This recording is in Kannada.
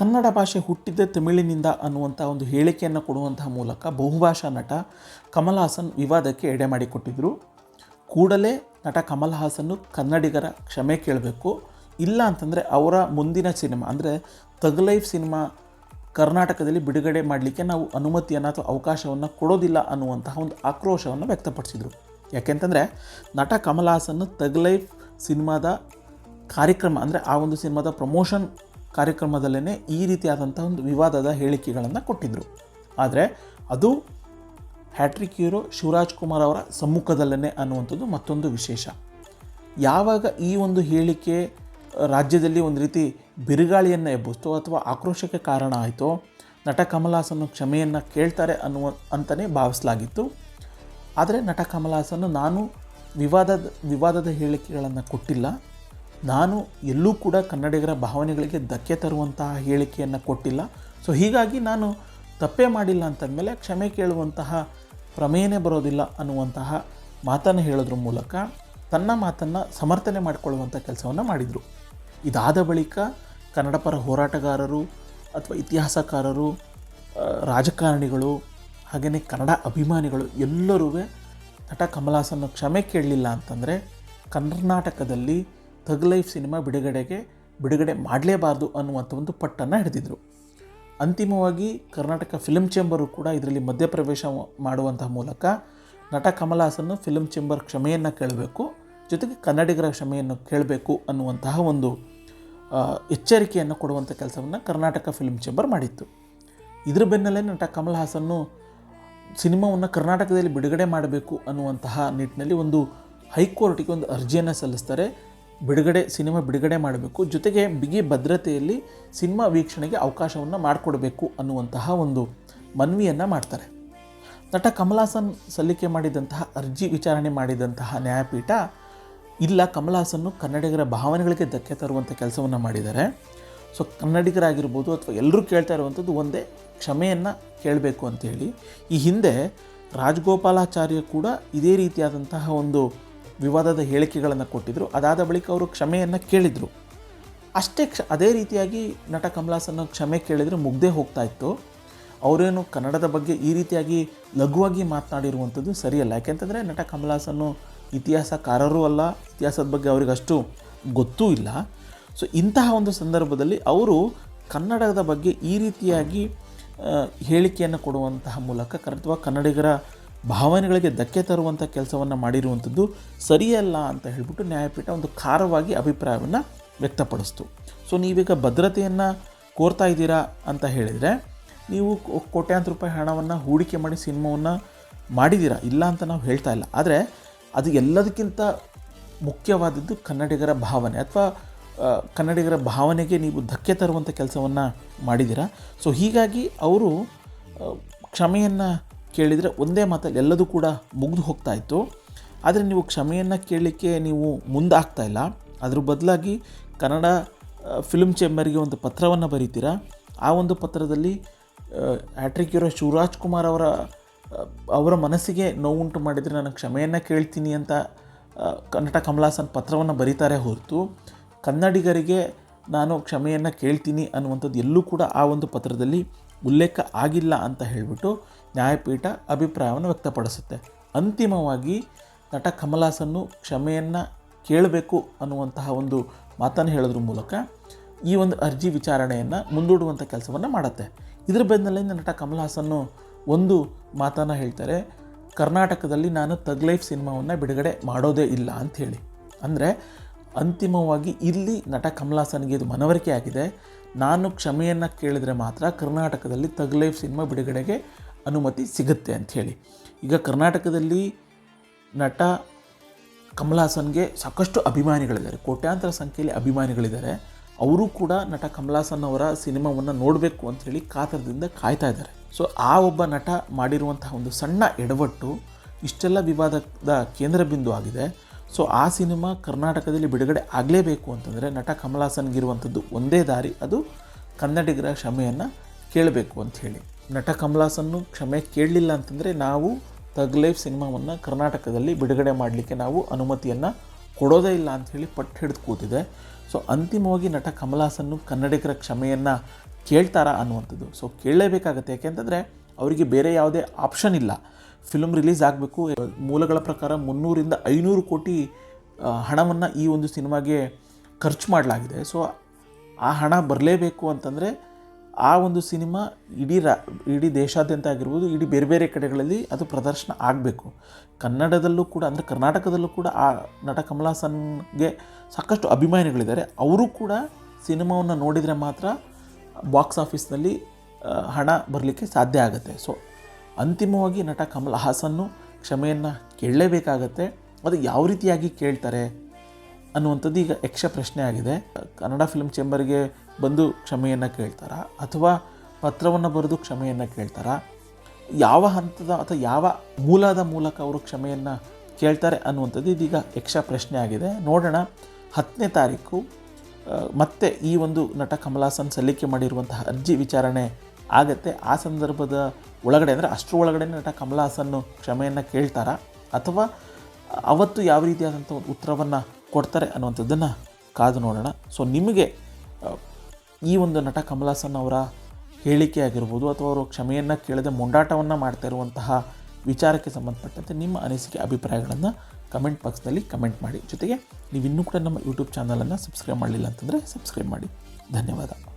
ಕನ್ನಡ ಭಾಷೆ ಹುಟ್ಟಿದ್ದ ತಮಿಳಿನಿಂದ ಅನ್ನುವಂಥ ಒಂದು ಹೇಳಿಕೆಯನ್ನು ಕೊಡುವಂತಹ ಮೂಲಕ ಬಹುಭಾಷಾ ನಟ ಕಮಲ್ ಹಾಸನ್ ವಿವಾದಕ್ಕೆ ಎಡೆ ಮಾಡಿಕೊಟ್ಟಿದ್ದರು ಕೂಡಲೇ ನಟ ಕಮಲ್ ಹಾಸನ್ನು ಕನ್ನಡಿಗರ ಕ್ಷಮೆ ಕೇಳಬೇಕು. ಇಲ್ಲ ಅಂತಂದರೆ ಅವರ ಮುಂದಿನ ಸಿನಿಮಾ, ಅಂದರೆ ತಗ್ ಲೈಫ್ ಸಿನಿಮಾ ಕರ್ನಾಟಕದಲ್ಲಿ ಬಿಡುಗಡೆ ಮಾಡಲಿಕ್ಕೆ ನಾವು ಅನುಮತಿಯನ್ನು ಅಥವಾ ಅವಕಾಶವನ್ನು ಕೊಡೋದಿಲ್ಲ ಅನ್ನುವಂತಹ ಒಂದು ಆಕ್ರೋಶವನ್ನು ವ್ಯಕ್ತಪಡಿಸಿದರು. ಯಾಕೆಂತಂದರೆ ನಟ ಕಮಲ್ ಹಾಸನ್ನು ತಗ್ ಲೈಫ್ ಸಿನಿಮಾದ ಕಾರ್ಯಕ್ರಮ, ಅಂದರೆ ಆ ಒಂದು ಸಿನಿಮಾದ ಪ್ರಮೋಷನ್ ಕಾರ್ಯಕ್ರಮದಲ್ಲೇ ಈ ರೀತಿಯಾದಂಥ ಒಂದು ವಿವಾದದ ಹೇಳಿಕೆಗಳನ್ನು ಕೊಟ್ಟಿದ್ದರು ಆದರೆ ಅದು ಹ್ಯಾಟ್ರಿಕ್ ಹೀರೋ ಶಿವರಾಜ್ ಕುಮಾರ್ ಅವರ ಸಮ್ಮುಖದಲ್ಲೇ ಅನ್ನುವಂಥದ್ದು ಮತ್ತೊಂದು ವಿಶೇಷ. ಯಾವಾಗ ಈ ಒಂದು ಹೇಳಿಕೆ ರಾಜ್ಯದಲ್ಲಿ ಒಂದು ರೀತಿ ಬಿರುಗಾಳಿಯನ್ನು ಎಬ್ಬಿಸ್ತೋ ಅಥವಾ ಆಕ್ರೋಶಕ್ಕೆ ಕಾರಣ ಆಯಿತೋ, ನಟ ಕಮಲ್ ಹಾಸನ್ನು ಕ್ಷಮೆಯನ್ನು ಕೇಳ್ತಾರೆ ಅನ್ನುವ ಅಂತಲೇ ಭಾವಿಸಲಾಗಿತ್ತು. ಆದರೆ ನಟ ಕಮಲ್ ಹಾಸನ್ನು ನಾನು ವಿವಾದದ ವಿವಾದದ ಹೇಳಿಕೆಗಳನ್ನು ಕೊಟ್ಟಿಲ್ಲ. ನಾನು ಎಲ್ಲೂ ಕೂಡ ಕನ್ನಡಿಗರ ಭಾವನೆಗಳಿಗೆ ಧಕ್ಕೆ ತರುವಂತಹ ಹೇಳಿಕೆಯನ್ನು ಕೊಟ್ಟಿಲ್ಲ. ಸೊ ಹೀಗಾಗಿ ನಾನು ತಪ್ಪೇ ಮಾಡಿಲ್ಲ ಅಂತಂದಮೇಲೆ ಕ್ಷಮೆ ಕೇಳುವಂತಹ ಪ್ರಮೇಯನೇ ಬರೋದಿಲ್ಲ ಅನ್ನುವಂತಹ ಮಾತನ್ನು ಹೇಳೋದ್ರ ಮೂಲಕ ತನ್ನ ಮಾತನ್ನು ಸಮರ್ಥನೆ ಮಾಡಿಕೊಳ್ಳುವಂಥ ಕೆಲಸವನ್ನು ಮಾಡಿದರು. ಇದಾದ ಬಳಿಕ ಕನ್ನಡ ಪರ ಹೋರಾಟಗಾರರು ಅಥವಾ ಇತಿಹಾಸಕಾರರು ರಾಜಕಾರಣಿಗಳು ಹಾಗೆಯೇ ಕನ್ನಡ ಅಭಿಮಾನಿಗಳು ಎಲ್ಲರೂ ನಟ ಕಮಲಾಸನ್ನು ಕ್ಷಮೆ ಕೇಳಲಿಲ್ಲ ಅಂತಂದರೆ ಕರ್ನಾಟಕದಲ್ಲಿ ಥಗ್ ಲೈಫ್ ಸಿನಿಮಾ ಬಿಡುಗಡೆಗೆ ಬಿಡುಗಡೆ ಮಾಡಲೇಬಾರ್ದು ಅನ್ನುವಂಥ ಒಂದು ಪಟ್ಟನ್ನು ಹಿಡಿದಿದ್ರು. ಅಂತಿಮವಾಗಿ ಕರ್ನಾಟಕ ಫಿಲ್ಮ್ ಚೇಂಬರು ಕೂಡ ಇದರಲ್ಲಿ ಮಧ್ಯಪ್ರವೇಶ ಮಾಡುವಂತಹ ಮೂಲಕ ನಟ ಕಮಲ್ ಹಾಸನ್ನು ಫಿಲ್ಮ್ ಚೇಂಬರ್ ಕ್ಷಮೆಯನ್ನು ಕೇಳಬೇಕು, ಜೊತೆಗೆ ಕನ್ನಡಿಗರ ಕ್ಷಮೆಯನ್ನು ಕೇಳಬೇಕು ಅನ್ನುವಂತಹ ಒಂದು ಎಚ್ಚರಿಕೆಯನ್ನು ಕೊಡುವಂಥ ಕೆಲಸವನ್ನು ಕರ್ನಾಟಕ ಫಿಲ್ಮ್ ಚೇಂಬರ್ ಮಾಡಿತ್ತು. ಇದರ ಬೆನ್ನಲ್ಲೇ ನಟ ಕಮಲ್ ಹಾಸನ್ನು ಸಿನಿಮಾವನ್ನು ಕರ್ನಾಟಕದಲ್ಲಿ ಬಿಡುಗಡೆ ಮಾಡಬೇಕು ಅನ್ನುವಂತಹ ನಿಟ್ಟಿನಲ್ಲಿ ಒಂದು ಹೈಕೋರ್ಟಿಗೆ ಒಂದು ಅರ್ಜಿಯನ್ನು ಸಲ್ಲಿಸ್ತಾರೆ. ಬಿಡುಗಡೆ, ಸಿನಿಮಾ ಬಿಡುಗಡೆ ಮಾಡಬೇಕು. ಜೊತೆಗೆ ಬಿಗಿ ಭದ್ರತೆಯಲ್ಲಿ ಸಿನಿಮಾ ವೀಕ್ಷಣೆಗೆ ಅವಕಾಶವನ್ನು ಮಾಡಿಕೊಡಬೇಕು ಅನ್ನುವಂತಹ ಒಂದು ಮನವಿಯನ್ನು ಮಾಡ್ತಾರೆ. ನಟ ಕಮಲಾಸನ್ ಸಲ್ಲಿಕೆ ಮಾಡಿದಂತಹ ಅರ್ಜಿ ವಿಚಾರಣೆ ಮಾಡಿದಂತಹ ನ್ಯಾಯಪೀಠ ಇಲ್ಲ ಕಮಲ್ ಹಾಸನ್ನು ಕನ್ನಡಿಗರ ಭಾವನೆಗಳಿಗೆ ಧಕ್ಕೆ ತರುವಂಥ ಕೆಲಸವನ್ನು ಮಾಡಿದ್ದಾರೆ. ಸೊ, ಕನ್ನಡಿಗರಾಗಿರ್ಬೋದು ಅಥವಾ ಎಲ್ಲರೂ ಕೇಳ್ತಾ ಇರುವಂಥದ್ದು ಒಂದೇ ಕ್ಷಮೆಯನ್ನು ಕೇಳಬೇಕು ಅಂತೇಳಿ. ಈ ಹಿಂದೆ ರಾಜಗೋಪಾಲಾಚಾರ್ಯ ಕೂಡ ಇದೇ ರೀತಿಯಾದಂತಹ ಒಂದು ವಿವಾದದ ಹೇಳಿಕೆಗಳನ್ನು ಕೊಟ್ಟಿದ್ದರು ಅದಾದ ಬಳಿಕ ಅವರು ಕ್ಷಮೆಯನ್ನು ಕೇಳಿದರು. ಅಷ್ಟೇ ಕ್ಷ, ಅದೇ ರೀತಿಯಾಗಿ ನಟ ಕಮಲಾಸನ್ನು ಕ್ಷಮೆ ಕೇಳಿದರೆ ಮುಗ್ದೇ ಹೋಗ್ತಾ ಇತ್ತು. ಅವರೇನು ಕನ್ನಡದ ಬಗ್ಗೆ ಈ ರೀತಿಯಾಗಿ ಲಘುವಾಗಿ ಮಾತನಾಡಿರುವಂಥದ್ದು ಸರಿಯಲ್ಲ. ಯಾಕೆಂತಂದರೆ ನಟ ಕಮಲಾಸನ್ನು ಇತಿಹಾಸಕಾರರೂ ಅಲ್ಲ, ಇತಿಹಾಸದ ಬಗ್ಗೆ ಅವರಿಗಷ್ಟು ಗೊತ್ತೂ ಇಲ್ಲ. ಸೊ ಇಂತಹ ಒಂದು ಸಂದರ್ಭದಲ್ಲಿ ಅವರು ಕನ್ನಡದ ಬಗ್ಗೆ ಈ ರೀತಿಯಾಗಿ ಹೇಳಿಕೆಯನ್ನು ಕೊಡುವಂತಹ ಮೂಲಕ ಅಥವಾ ಕನ್ನಡಿಗರ ಭಾವನೆಗಳಿಗೆ ಧಕ್ಕೆ ತರುವಂಥ ಕೆಲಸವನ್ನು ಮಾಡಿರುವಂಥದ್ದು ಸರಿಯಲ್ಲ ಅಂತ ಹೇಳಿಬಿಟ್ಟು ನ್ಯಾಯಪೀಠ ಒಂದು ಖಾರವಾಗಿ ಅಭಿಪ್ರಾಯವನ್ನು ವ್ಯಕ್ತಪಡಿಸ್ತು. ಸೊ ನೀವೀಗ ಭದ್ರತೆಯನ್ನು ಕೋರ್ತಾ ಇದ್ದೀರಾ ಅಂತ ಹೇಳಿದರೆ, ನೀವು ಕೋಟ್ಯಾಂತರ ರೂಪಾಯಿ ಹಣವನ್ನು ಹೂಡಿಕೆ ಮಾಡಿ ಸಿನಿಮಾವನ್ನು ಮಾಡಿದ್ದೀರಾ ಇಲ್ಲ ಅಂತ ನಾವು ಹೇಳ್ತಾ ಇಲ್ಲ. ಆದರೆ ಅದು ಎಲ್ಲದಕ್ಕಿಂತ ಮುಖ್ಯವಾದದ್ದು ಕನ್ನಡಿಗರ ಭಾವನೆ ಅಥವಾ ಕನ್ನಡಿಗರ ಭಾವನೆಗೆ ನೀವು ಧಕ್ಕೆ ತರುವಂಥ ಕೆಲಸವನ್ನು ಮಾಡಿದ್ದೀರಾ ಸೊ ಹೀಗಾಗಿ ಅವರು ಕ್ಷಮೆಯನ್ನು ಕೇಳಿದರೆ ಒಂದೇ ಮಾತಲ್ಲಿ ಎಲ್ಲದೂ ಕೂಡ ಮುಗಿದು ಹೋಗ್ತಾ ಇತ್ತು. ಆದರೆ ನೀವು ಕ್ಷಮೆಯನ್ನು ಕೇಳಲಿಕ್ಕೆ ನೀವು ಮುಂದಾಗ್ತಾ ಇಲ್ಲ. ಅದ್ರ ಬದಲಾಗಿ ಕನ್ನಡ ಫಿಲ್ಮ್ ಚೇಂಬರ್ಗೆ ಒಂದು ಪತ್ರವನ್ನು ಬರೀತೀರಾ? ಆ ಒಂದು ಪತ್ರದಲ್ಲಿ ಹ್ಯಾಟ್ರಿಕ್ ಇರೋ ಶಿವರಾಜ್ ಕುಮಾರ್ ಅವರ ಅವರ ಮನಸ್ಸಿಗೆ ನೋವುಂಟು ಮಾಡಿದರೆ ನಾನು ಕ್ಷಮೆಯನ್ನು ಕೇಳ್ತೀನಿ ಅಂತ ಕನ್ನಡ ಕಮಲಾಸನ್ ಪತ್ರವನ್ನು ಬರೀತಾರೆ ಹೊರತು ಕನ್ನಡಿಗರಿಗೆ ನಾನು ಕ್ಷಮೆಯನ್ನು ಕೇಳ್ತೀನಿ ಅನ್ನುವಂಥದ್ದು ಎಲ್ಲೂ ಕೂಡ ಆ ಒಂದು ಪತ್ರದಲ್ಲಿ ಉಲ್ಲೇಖ ಆಗಿಲ್ಲ ಅಂತ ಹೇಳಿಬಿಟ್ಟು ನ್ಯಾಯಪೀಠ ಅಭಿಪ್ರಾಯವನ್ನು ವ್ಯಕ್ತಪಡಿಸುತ್ತೆ. ಅಂತಿಮವಾಗಿ ನಟ ಕಮಲಾಸನ್ನು ಕ್ಷಮೆಯನ್ನು ಕೇಳಬೇಕು ಅನ್ನುವಂತಹ ಒಂದು ಮಾತನ್ನು ಹೇಳೋದ್ರ ಮೂಲಕ ಈ ಒಂದು ಅರ್ಜಿ ವಿಚಾರಣೆಯನ್ನು ಮುಂದೂಡುವಂಥ ಕೆಲಸವನ್ನು ಮಾಡುತ್ತೆ. ಇದರ ಬೆನ್ನಲ್ಲಿಂದ ನಟ ಕಮಲ್ ಹಾಸನ್ನು ಒಂದು ಮಾತನ್ನು ಹೇಳ್ತಾರೆ, ಕರ್ನಾಟಕದಲ್ಲಿ ನಾನು ತಗ್ ಲೈಫ್ ಸಿನಿಮಾವನ್ನು ಬಿಡುಗಡೆ ಮಾಡೋದೇ ಇಲ್ಲ ಅಂಥೇಳಿ ಅಂದರೆ ಅಂತಿಮವಾಗಿ ಇಲ್ಲಿ ನಟ ಕಮಲ್ ಹಾಸನ್ಗೆ ಇದು ಮನವರಿಕೆ ಆಗಿದೆ. ನಾನು ಕ್ಷಮೆಯನ್ನು ಕೇಳಿದರೆ ಮಾತ್ರ ಕರ್ನಾಟಕದಲ್ಲಿ ತಗ್ ಲೈಫ್ ಸಿನಿಮಾ ಬಿಡುಗಡೆಗೆ ಅನುಮತಿ ಸಿಗುತ್ತೆ ಅಂಥೇಳಿ ಈಗ ಕರ್ನಾಟಕದಲ್ಲಿ ನಟ ಕಮಲ್ ಹಾಸನ್ಗೆ ಸಾಕಷ್ಟು ಅಭಿಮಾನಿಗಳಿದ್ದಾರೆ. ಕೋಟ್ಯಾಂತರ ಸಂಖ್ಯೆಯಲ್ಲಿ ಅಭಿಮಾನಿಗಳಿದ್ದಾರೆ. ಅವರು ಕೂಡ ನಟ ಕಮಲ್ ಹಾಸನ್ ಅವರ ಸಿನಿಮಾವನ್ನು ನೋಡಬೇಕು ಅಂಥೇಳಿ ಕಾತರದಿಂದ ಕಾಯ್ತಾ ಇದ್ದಾರೆ. ಸೊ ಆ ಒಬ್ಬ ನಟ ಮಾಡಿರುವಂತಹ ಒಂದು ಸಣ್ಣ ಎಡವಟ್ಟು ಇಷ್ಟೆಲ್ಲ ವಿವಾದದ ಕೇಂದ್ರ ಬಿಂದು ಆಗಿದೆ. ಸೊ ಆ ಸಿನಿಮಾ ಕರ್ನಾಟಕದಲ್ಲಿ ಬಿಡುಗಡೆ ಆಗಲೇಬೇಕು ಅಂತಂದರೆ ನಟ ಕಮಲ್ ಹಾಸನ್ಗಿರುವಂಥದ್ದು ಒಂದೇ ದಾರಿ, ಅದು ಕನ್ನಡಿಗರ ಕ್ಷಮೆಯನ್ನು ಕೇಳಬೇಕು ಅಂತ ಹೇಳಿ. ನಟ ಕಮಲ್ ಹಾಸನ್ನು ಕ್ಷಮೆ ಕೇಳಲಿಲ್ಲ ಅಂತಂದರೆ ನಾವು ತಗ್ ಲೈಫ್ ಸಿನಿಮಾವನ್ನು ಕರ್ನಾಟಕದಲ್ಲಿ ಬಿಡುಗಡೆ ಮಾಡಲಿಕ್ಕೆ ನಾವು ಅನುಮತಿಯನ್ನು ಕೊಡೋದೇ ಇಲ್ಲ ಅಂಥೇಳಿ ಪಟ್ಟು ಹಿಡಿದು ಕೂತಿದೆ. ಸೊ ಅಂತಿಮವಾಗಿ ನಟ ಕಮಲ್ ಹಾಸನ್ನು ಕನ್ನಡಿಗರ ಕ್ಷಮೆಯನ್ನು ಕೇಳ್ತಾರಾ ಅನ್ನುವಂಥದ್ದು. ಸೊ ಕೇಳಲೇಬೇಕಾಗತ್ತೆ ಯಾಕೆಂತಂದರೆ ಅವರಿಗೆ ಬೇರೆ ಯಾವುದೇ ಆಪ್ಷನ್ ಇಲ್ಲ. ಫಿಲ್ಮ್ ರಿಲೀಸ್ ಆಗಬೇಕು. ಮೂಲಗಳ ಪ್ರಕಾರ ಮುನ್ನೂರಿಂದ ಐನೂರು ಕೋಟಿ ಹಣವನ್ನು ಈ ಒಂದು ಸಿನಿಮಾಗೆ ಖರ್ಚು ಮಾಡಲಾಗಿದೆ. ಸೊ ಆ ಹಣ ಬರಲೇಬೇಕು ಅಂತಂದರೆ ಆ ಒಂದು ಸಿನಿಮಾ ಇಡೀ ರಾ, ಇಡೀ ದೇಶಾದ್ಯಂತ ಆಗಿರ್ಬೋದು, ಇಡೀ ಬೇರೆ ಬೇರೆ ಕಡೆಗಳಲ್ಲಿ ಅದು ಪ್ರದರ್ಶನ ಆಗಬೇಕು. ಕನ್ನಡದಲ್ಲೂ ಕೂಡ, ಅಂದರೆ ಕರ್ನಾಟಕದಲ್ಲೂ ಕೂಡ ಆ ನಟ ಕಮಲ್ ಹಾಸನ್ಗೆ ಸಾಕಷ್ಟು ಅಭಿಮಾನಿಗಳಿದ್ದಾರೆ. ಅವರು ಕೂಡ ಸಿನಿಮಾವನ್ನು ನೋಡಿದರೆ ಮಾತ್ರ ಬಾಕ್ಸ್ ಆಫೀಸ್ನಲ್ಲಿ ಹಣ ಬರಲಿಕ್ಕೆ ಸಾಧ್ಯ ಆಗುತ್ತೆ. ಸೊ ಅಂತಿಮವಾಗಿ ನಟ ಕಮಲ್ ಹಾಸನ್ನು ಕ್ಷಮೆಯನ್ನು ಕೇಳಲೇಬೇಕಾಗತ್ತೆ. ಅದು ಯಾವ ರೀತಿಯಾಗಿ ಕೇಳ್ತಾರೆ ಅನ್ನುವಂಥದ್ದು ಈಗ ಯಕ್ಷ ಪ್ರಶ್ನೆ ಆಗಿದೆ. ಕನ್ನಡ ಫಿಲ್ಮ್ ಚೇಂಬರ್ಗೆ ಬಂದು ಕ್ಷಮೆಯನ್ನು ಕೇಳ್ತಾರಾ? ಅಥವಾ ಪತ್ರವನ್ನು ಬರೆದು ಕ್ಷಮೆಯನ್ನು ಕೇಳ್ತಾರಾ? ಯಾವ ಹಂತದ ಅಥವಾ ಯಾವ ಮೂಲದ ಮೂಲಕ ಅವರು ಕ್ಷಮೆಯನ್ನು ಕೇಳ್ತಾರೆ ಅನ್ನುವಂಥದ್ದು ಇದೀಗ ಯಕ್ಷ ಪ್ರಶ್ನೆ ಆಗಿದೆ. ನೋಡೋಣ. ಹತ್ತನೇ ತಾರೀಕು ಮತ್ತೆ ಈ ಒಂದು ನಟ ಕಮಲಾಸನ್ ಸಲ್ಲಿಕೆ ಮಾಡಿರುವಂತಹ ಅರ್ಜಿ ವಿಚಾರಣೆ ಆಗತ್ತೆ. ಆ ಸಂದರ್ಭದ ಒಳಗಡೆ ಅಂದರೆ ಅಷ್ಟರ ಒಳಗಡೆ ನಟ ಕಮಲ ಹಾಸನ್ನು ಕ್ಷಮೆಯನ್ನು ಕೇಳ್ತಾರಾ? ಅಥವಾ ಅವತ್ತು ಯಾವ ರೀತಿಯಾದಂಥ ಒಂದು ಉತ್ತರವನ್ನು ಕೊಡ್ತಾರೆ ಅನ್ನುವಂಥದ್ದನ್ನು ಕಾದು ನೋಡೋಣ. ಸೊ ನಿಮಗೆ ಈ ಒಂದು ನಟ ಕಮಲ್ ಹಾಸನ್ ಅವರ ಹೇಳಿಕೆ ಆಗಿರ್ಬೋದು ಅಥವಾ ಅವರು ಕ್ಷಮೆಯನ್ನು ಕೇಳದೆ ಮುಂಡಾಟವನ್ನು ಮಾಡ್ತಾ ಇರುವಂತಹ ವಿಚಾರಕ್ಕೆ ಸಂಬಂಧಪಟ್ಟಂತೆ ನಿಮ್ಮ ಅನಿಸಿಕೆ, ಅಭಿಪ್ರಾಯಗಳನ್ನು ಕಮೆಂಟ್ ಬಾಕ್ಸ್ನಲ್ಲಿ ಕಮೆಂಟ್ ಮಾಡಿ. ಜೊತೆಗೆ ನೀವು ಇನ್ನೂ ಕೂಡ ನಮ್ಮ ಯೂಟ್ಯೂಬ್ ಚಾನಲನ್ನು ಸಬ್ಸ್ಕ್ರೈಬ್ ಮಾಡಲಿಲ್ಲ ಅಂತಂದರೆ ಸಬ್ಸ್ಕ್ರೈಬ್ ಮಾಡಿ. ಧನ್ಯವಾದ.